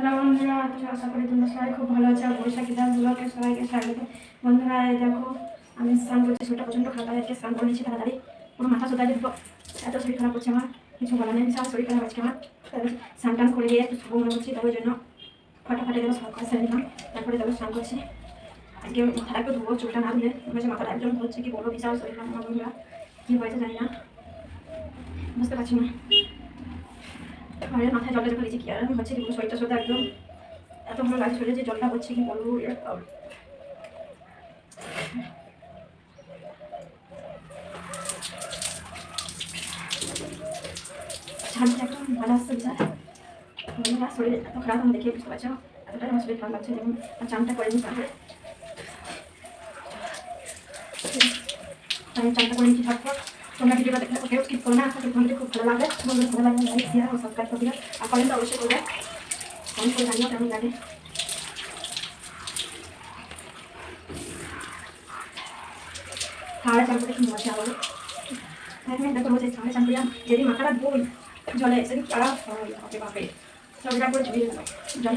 Hello বন্ধুরা তো আশা করি তোমরা সবাই খুব ভালো আছো। বৈশাখী দাস ব্লগে সবাইকে স্বাগত। বন্ধুরা দেখো, আমি স্নান করছি, শরীরটা প্রচণ্ড খারাপ, আজকে স্নান করে নিয়েছি তাড়াতাড়ি। পুরো মাথা সোতা দিব এত শরীর খারাপ করছে আমার, কিছু বলা নেই, বিশাল শরীর খারাপ আজকে আমার। স্নান টান করে গিয়ে একটু মনে করছি তার জন্য ফাটাফাটি দেবো সব কাজ নিলাম। তারপরে দেবো স্নান করছি। আজকে মাথাটা একটু ধুবো, চুলটা না ধুলে। হয়েছে মাথাটা একদম ধরছে কি বলব, বিশাল শরীর খারাপ বন্ধুরা। কী হয়েছে জানি না, বুঝতে পারছি না। আরে মাথায় জলটা যখন দিয়েছি কি আর হচ্ছে কি শরীরটা শুধু একদম এত ভালো লাগছে শরীরে যে জলটা হচ্ছে কি বলব। ঠান্ডা একদম ভালো আসছে বিশাল শরীর এত খারাপ আমি দেখে বুঝতে পারছ? এতটাই আমার শরীর খারাপ লাগছে, যেমন চানটা করে নিই তারপরে আমি চানটা করে নিচ্ছি ঝটপট? তোমরা ভিডিওটা দেখলে কেউ স্কিপ করো না, আশা করি তোমাদের খুব ভালো লাগবে। তোমাদের ভালো লাগলে লাইক শেয়ার ও সাবস্ক্রাইব করে দিও। আর কমেন্ট অবশ্যই করবে। কমেন্ট করে জানিও কেমন লাগে। সাড়ে চান করে মজা হবে? আমি দেখো বলছি সাড়ে চান করলাম যদি মাথাটা ধুই জলে সেদিন হয় বাপরে বাপরে সবটা করে জল বন্ধুরা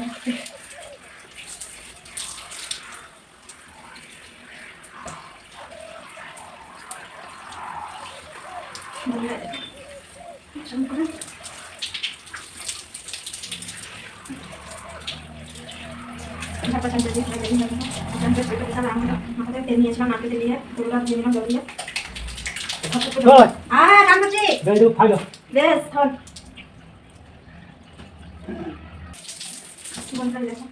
দেখো চান করে তারপর চান করে দিয়ে রেডি হয়ে গেল চান করে সেটা বিশাল আমরা মাথা থেকে তেল নিয়েছিলাম তেল দিয়ে দুর্গা দিয়ে নিলাম জল দিয়ে Good. কাম করছি. বেশ বন্ধ করে দেখো।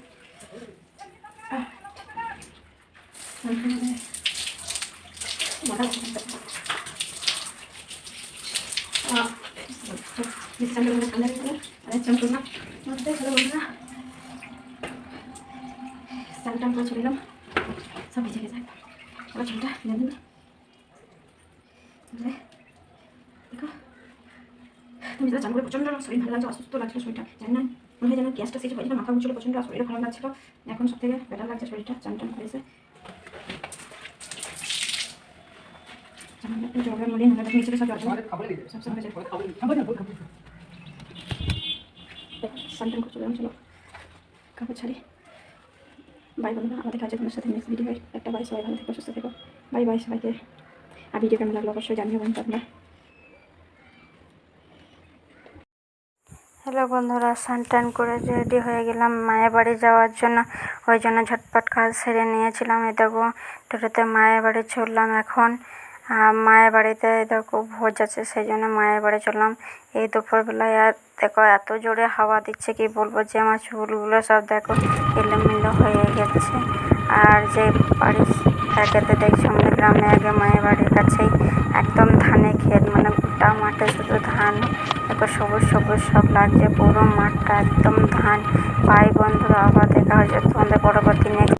মিষ্টান্ন করে ঠান্ডা করে আর চামচ না? মধ্যে চলো বন্ধুরা স্নান টান করে চলে এলাম। সব ভিজে গেছে। একদম এবার চুলটা ফেলে বুঝলে দেখো। তুমি চান করে প্রচণ্ড শরীর ভালো লাগছে অসুস্থ লাগছিল শরীরটা জানি না। মনে হয় যেন গ্যাসটা সেচ হয়েছিল মাথা উঠছিল প্রচণ্ড শরীরে ভালো লাগছিল। এখন সব থেকে বেটার লাগছে শরীরটা চান টান করেছে জলের মধ্যে সব জল সব সব হয়ে টান করে চলে চলো কাপড় ছাড়ি বাই বন্ধুরা আমাদের কাছে সাথে নেক্সট ভিডিও একটা বাই সবাই ভালো থেকো, সুস্থ থেকো। বাই বাই সবাইকে। আর ভিডিও কেমন লাগল অবশ্যই জানিও বন্ধু আপনার হ্যালো বন্ধুরা স্নান টান করে রেডি হয়ে গেলাম মায়ের বাড়ি যাওয়ার জন্য। ওই জন্য ঝটপট কাজ সেরে নিয়েছিলাম। এই দেখো, টোটোতে মায়ের বাড়ি চললাম এখন। মায়ের বাড়িতে দেখো ভোজ আছে, সেই জন্য মায়ের বাড়ি চললাম। এই দুপুরবেলায় আর দেখো এত জোরে হাওয়া দিচ্ছে, কি বলব যে আমার চুলগুলো সব দেখো এলোমেলো হয়ে গেছে। আর যে বাড়ি জায়গাতে দেখছি আমাদের গ্রামে আগে মায়ের বাড়ির কাছেই একদম ধানে ক্ষেত মানে গোটা মাঠে শুধু ধান, দেখো সবুজ সবুজ সব লাগছে, পুরো মাঠটা একদম ধান। ভাই বন্ধুরা, আবার দেখা হয়েছে তোমাদের পরবর্তী নেক্সট